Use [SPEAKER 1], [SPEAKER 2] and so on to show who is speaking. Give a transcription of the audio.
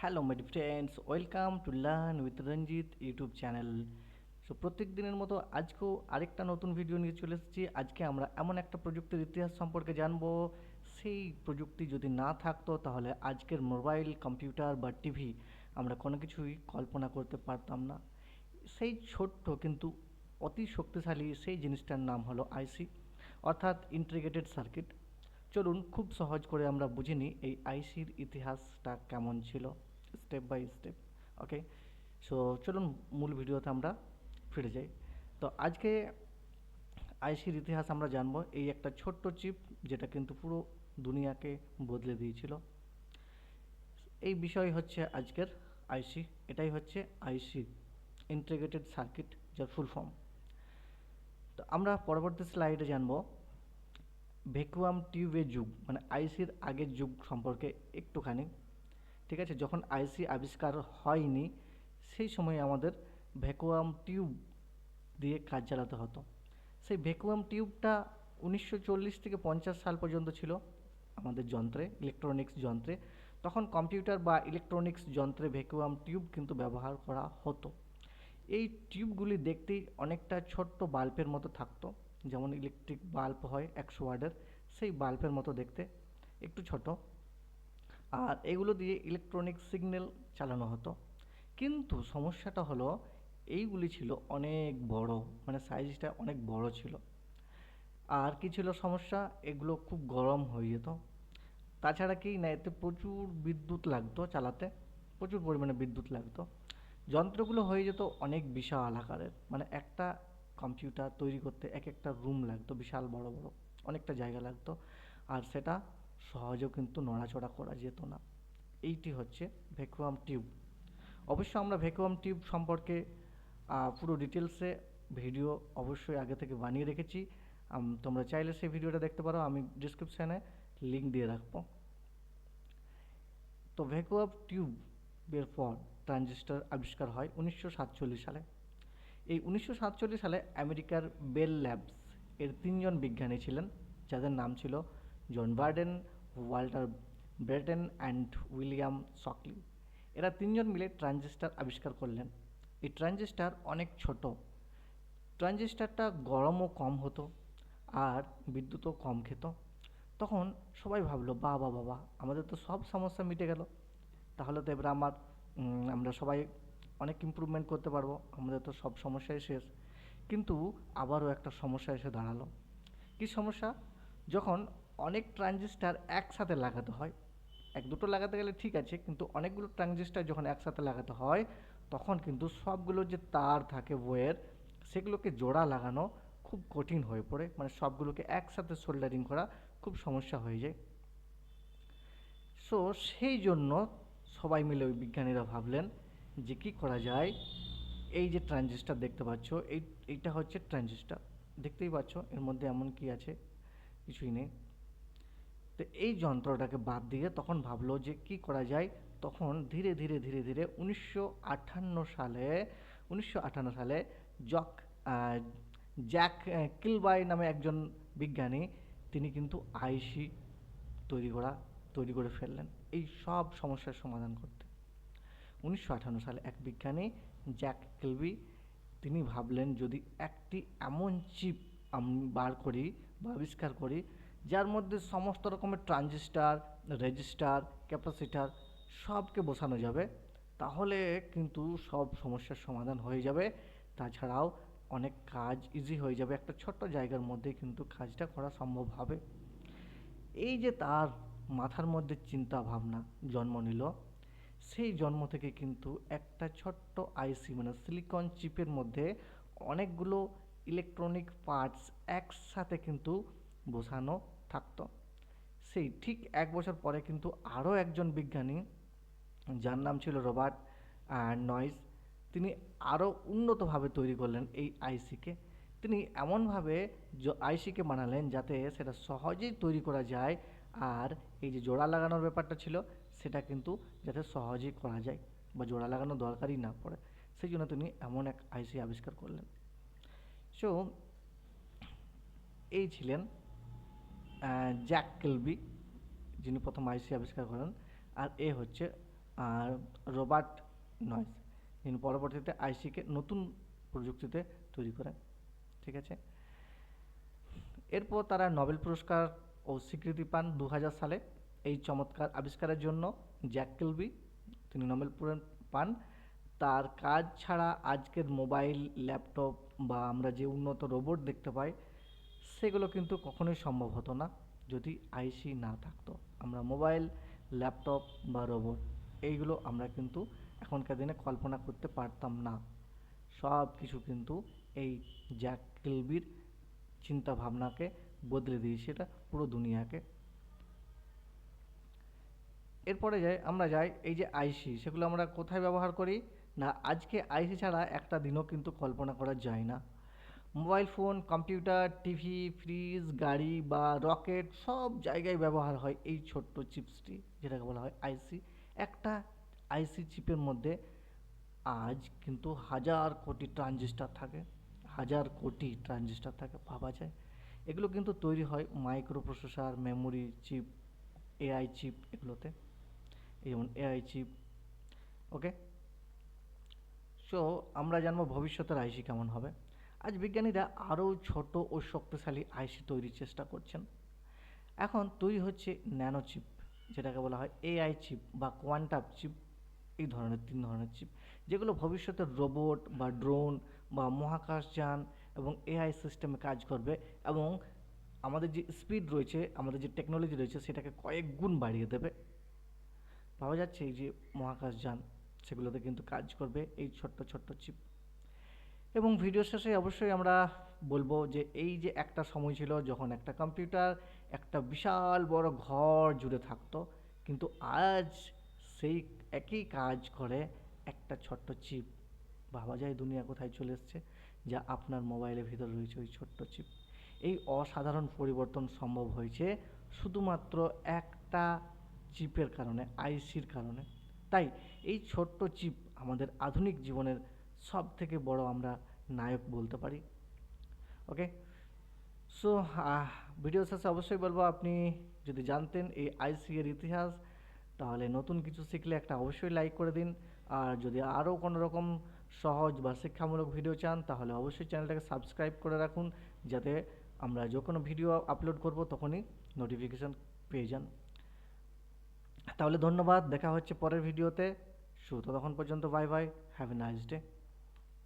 [SPEAKER 1] Hello my friends welcome to learn with Ranjit YouTube channel so প্রত্যেক দিনের মতো আজকেও আরেকটা নতুন ভিডিও নিয়ে চলে এসেছি। আজকে আমরা এমন একটা প্রযুক্তির ইতিহাস সম্পর্কে জানব। সেই প্রযুক্তি যদি না থাকতো, তাহলে আজকের মোবাইল, কম্পিউটার বা টিভি আমরা কোনো কিছুই কল্পনা করতে পারতাম না। সেই ছোট্ট কিন্তু অতি শক্তিশালী সেই জিনিসটার নাম হলো আইসি, অর্থাৎ ইন্টিগ্রেটেড সার্কিট চলুন খুব সহজ করে আমরা বুঝে নিই এই আইসির ইতিহাসটা কেমন ছিল step by step okay so চলুন মূল ভিডিওতে আমরা ফিরে যাই। তো আজকে আইসির ইতিহাস আমরা জানব, এই একটা ছোট্ট চিপ যেটা কিন্তু পুরো দুনিয়াকে বদলে দিয়েছিল। এই বিষয় হচ্ছে আজকের আইসি, এটাই হচ্ছে আইসি ইন্টিগ্রেটেড সার্কিট যার ফুল ফর্ম তো আমরা পরবর্তী স্লাইডে জানব ভ্যাকুয়াম টিউবের যুগ মানে আইসির আগের যুগ সম্পর্কে একটুখানি, ঠিক আছে? যখন আইসি আবিষ্কার হয়নি, সেই সময় আমাদের ভ্যাকুয়াম টিউব দিয়ে কাজ চালাতে হতো। সেই ভ্যাকুয়াম টিউবটা উনিশশো চল্লিশ থেকে পঞ্চাশ সাল পর্যন্ত ছিল আমাদের যন্ত্রে ইলেকট্রনিক্স যন্ত্রে। তখন কম্পিউটার বা ইলেকট্রনিক্স যন্ত্রে ভ্যাকুয়াম টিউব কিন্তু ব্যবহার করা হতো। এই টিউবগুলি দেখতেই অনেকটা ছোট্ট বাল্বের মতো থাকতো। যেমন ইলেকট্রিক বাল্ব হয় একশো ওয়ার্ডের সেই বাল্বের মতো দেখতে, একটু ছোট। আর এগুলো দিয়ে ইলেকট্রনিক সিগন্যাল চালানো হতো। কিন্তু সমস্যাটা হলো, এইগুলি ছিল অনেক বড় মানে সাইজটা অনেক বড় ছিল। আর কি ছিল সমস্যা, এগুলো খুব গরম হয়ে যেত। তাছাড়া কি, না, এতে প্রচুর বিদ্যুৎ লাগতো চালাতে, প্রচুর পরিমাণে বিদ্যুৎ লাগতো। যন্ত্রগুলো হয়ে যেত অনেক বিশাল আকারের মানে একটা কম্পিউটার তৈরি করতে এক একটা রুম লাগতো, বিশাল, বড় বড়, অনেকটা জায়গা লাগতো। আর সেটা সহজেও কিন্তু নড়াচড়া করা যেত না। এইটি হচ্ছে ভ্যাকুয়াম টিউব অবশ্য আমরা ভ্যাকুয়াম টিউব সম্পর্কে পুরো ডিটেলসে ভিডিও অবশ্যই আগে থেকে বানিয়ে রেখেছি। তোমরা চাইলে সেই ভিডিওটা দেখতে পারো, আমি ডিসক্রিপশানে লিঙ্ক দিয়ে রাখব। তো ভ্যাকুয়াম টিউবের পর ট্রানজিস্টার আবিষ্কার হয় উনিশশো সাতচল্লিশ সালে। এই উনিশশো সাতচল্লিশ সালে আমেরিকার বেল ল্যাবস এর তিনজন বিজ্ঞানী ছিলেন, যাদের নাম ছিল John Bardeen, Walter Brattain and William সকলি এরা তিনজন মিলে ট্রানজিস্টার আবিষ্কার করলেন। এই ট্রানজিস্টার অনেক ছোট। ট্রানজিস্টারটা গরমও কম হতো আর বিদ্যুৎও কম খেত। তখন সবাই ভাবলো, বাবা বাবা, আমাদের তো সব সমস্যা মিটে গেল। তাহলে তো এবার আমার আমরা সবাই অনেক ইম্প্রুভমেন্ট করতে পারব, আমাদের তো সব সমস্যাই শেষ। কিন্তু আবারও একটা সমস্যা এসে দাঁড়াল। কি সমস্যা? যখন অনেক ট্রানজিস্টার একসাথে লাগাতে হয়, এক দুটো লাগাতে গেলে ঠিক আছে, কিন্তু অনেকগুলো ট্রানজিস্টার যখন একসাথে লাগাতে হয়, তখন কিন্তু সবগুলো যে তার থাকে বইয়ের সেগুলোকে জোড়া লাগানো খুব কঠিন হয়ে পড়ে। মানে সবগুলোকে একসাথে সোল্ডারিং করা খুব সমস্যা হয়ে যায়। সো সেই জন্য সবাই মিলে ওই বিজ্ঞানীরা ভাবলেন যে কী করা যায়? এই যে ট্রানজিস্টার দেখতে পাচ্ছ, এই, এইটা হচ্ছে ট্রানজিস্টার দেখতেই পাচ্ছ, এর মধ্যে এমন কি আছে? কিছুই নেই। তো এই যন্ত্রটাকে বাদ দিয়ে তখন ভাবলো যে কি করা যায়? তখন ধীরে ধীরে ধীরে ধীরে উনিশশো আটান্ন সালে, উনিশশো আটান্ন সালে জক জ্যাক কিলবাই নামে একজন বিজ্ঞানী, তিনি কিন্তু আইসি তৈরি করা, তৈরি করে ফেললেন। এই সব সমস্যার সমাধান করতে। উনিশশো আঠান্ন সালে এক বিজ্ঞানী, জ্যাক কিলবি তিনি ভাবলেন যদি একটি এমন চিপ আমি বার করি বা আবিষ্কার করি, যার মধ্যে সমস্ত রকমের ট্রানজিস্টার, রেজিস্টার, ক্যাপাসিটার সবকে বসানো যাবে, তাহলে কিন্তু সব সমস্যার সমাধান হয়ে যাবে। তাছাড়াও অনেক কাজ ইজি হয়ে যাবে, একটা ছোট্ট জায়গার মধ্যে কিন্তু কাজটা করা সম্ভব হবে। এই যে তার মাথার মধ্যে চিন্তা ভাবনা জন্ম নিল সেই জন্ম থেকে কিন্তু একটা ছোট্ট আইসি মানে সিলিকন চিপের মধ্যে অনেকগুলো ইলেকট্রনিক পার্টস একসাথে কিন্তু বসানো থাকতো। সেই ঠিক এক বছর পরে কিন্তু আরও একজন বিজ্ঞানী, যার নাম ছিল রবার্ট নয়েস, তিনি আরও উন্নতভাবে তৈরি করলেন এই আইসিকে তিনি এমনভাবে আইসিকে বানালেন যাতে সেটা সহজেই তৈরি করা যায়। আর এই যে জোড়া লাগানোর ব্যাপারটা ছিল সেটা কিন্তু যাতে সহজেই করা যায় বা জোড়া লাগানো দরকারই না পড়ে। সেই জন্য তিনি এমন এক আইসি আবিষ্কার করলেন। সো এই ছিলেন জ্যাক কেলবি, যিনি প্রথম আইসি আবিষ্কার করেন, আর এ হচ্ছে আর রবার্ট নয়েস, যিনি পরবর্তীতে আইসিকে নতুন প্রযুক্তিতে তৈরি করেন। ঠিক আছে? এরপর তারা নোবেল পুরস্কার ও স্বীকৃতি পান দু হাজার সালে। এই চমৎকার আবিষ্কারের জন্য জ্যাক কিলবি, তিনি নোবেল পান। তার কাজ ছাড়া আজকের মোবাইল, ল্যাপটপ বা আমরা যে উন্নত রোবট দেখতে পাই, সেগুলো কিন্তু কখনোই সম্ভব হতো না যদি আইসি না থাকতো। আমরা মোবাইল, ল্যাপটপ বা রোবট, এইগুলো আমরা কিন্তু এখনকার দিনে কল্পনা করতে পারতাম না। সব কিছু কিন্তু এই জ্যাক কিলবির চিন্তাভাবনাকে বদলে দিয়েছে, এটা পুরো দুনিয়াকে এরপরে যাই, আমরা যাই এই যে আইসি সেগুলো আমরা কোথায় ব্যবহার করি? না, আজকে আইসি ছাড়া একটা দিনও কিন্তু কল্পনা করা যায় না। Mobile phone, computer, TV, fridge, গাড়ি বা রকেট সব জায়গায় ব্যবহার হয় এই ছোট্ট চিপসটি, যেটাকে বলা হয় আইসি একটা আইসি চিপের মধ্যে আজ কিন্তু হাজার কোটি ট্রানজিস্টার থাকে, হাজার কোটি ট্রানজিস্টার থাকে, ভাবা যায়। এগুলো কিন্তু তৈরি হয় microprocessor memory chip AI chip এগুলোতে। যেমন এআই চিপ ওকে সো আমরা জানব ভবিষ্যতের আইসি কেমন হবে। আজ বিজ্ঞানীরা আরও ছোট ও শক্তিশালী আইসি তৈরির চেষ্টা করছেন। এখন তৈরি হচ্ছে ন্যানো চিপ যেটাকে বলা হয় এআই চিপ বা কোয়ান্টাম চিপ এই ধরনের, তিন ধরনের চিপ যেগুলো ভবিষ্যতের রোবট বা ড্রোন বা মহাকাশযান এবং এআই সিস্টেমে কাজ করবে এবং আমাদের যে স্পিড রয়েছে, আমাদের যে টেকনোলজি রয়েছে, সেটাকে কয়েক গুণ বাড়িয়ে দেবে। পাওয়া যাচ্ছে এই যে মহাকাশযান সেগুলোতে কিন্তু কাজ করবে এই ছোট্ট ছোট্ট চিপ। এবং ভিডিও শেষে অবশ্যই আমরা বলব যে এই যে একটা সময় ছিল যখন একটা কম্পিউটার একটা বিশাল বড় ঘর জুড়ে থাকতো, কিন্তু আজ সেই একই কাজ করে একটা ছোট্ট চিপ। ভাবা যায় দুনিয়া কোথায় চলে এসছে, যা আপনার মোবাইলের ভিতর রয়েছে ওই ছোট্ট চিপ। এই অসাধারণ পরিবর্তন সম্ভব হয়েছে শুধুমাত্র একটা চিপের কারণে আইসির কারণে। তাই এই ছোট্ট চিপ আমাদের আধুনিক জীবনের সব থেকে বড় আমরা নায়ক বলতে পারি। ওকে সো ভিডিও শেষে অবশ্যই বলব, আপনি যদি জানতেন এই আইসি এর ইতিহাস, তাহলে নতুন কিছু শিখলে একটা অবশ্যই লাইক করে দিন। আর যদি আরও কোনো রকম সহজ বা শিক্ষামূলক ভিডিও চান, তাহলে অবশ্যই চ্যানেলটাকে সাবস্ক্রাইব করে রাখুন, যাতে আমরা যে কোনো ভিডিও আপলোড করব, তখনই নোটিফিকেশান পেয়ে যান। তাহলে ধন্যবাদ, দেখা হচ্ছে পরের ভিডিওতে। শুধু ততক্ষণ পর্যন্ত bye bye have a nice day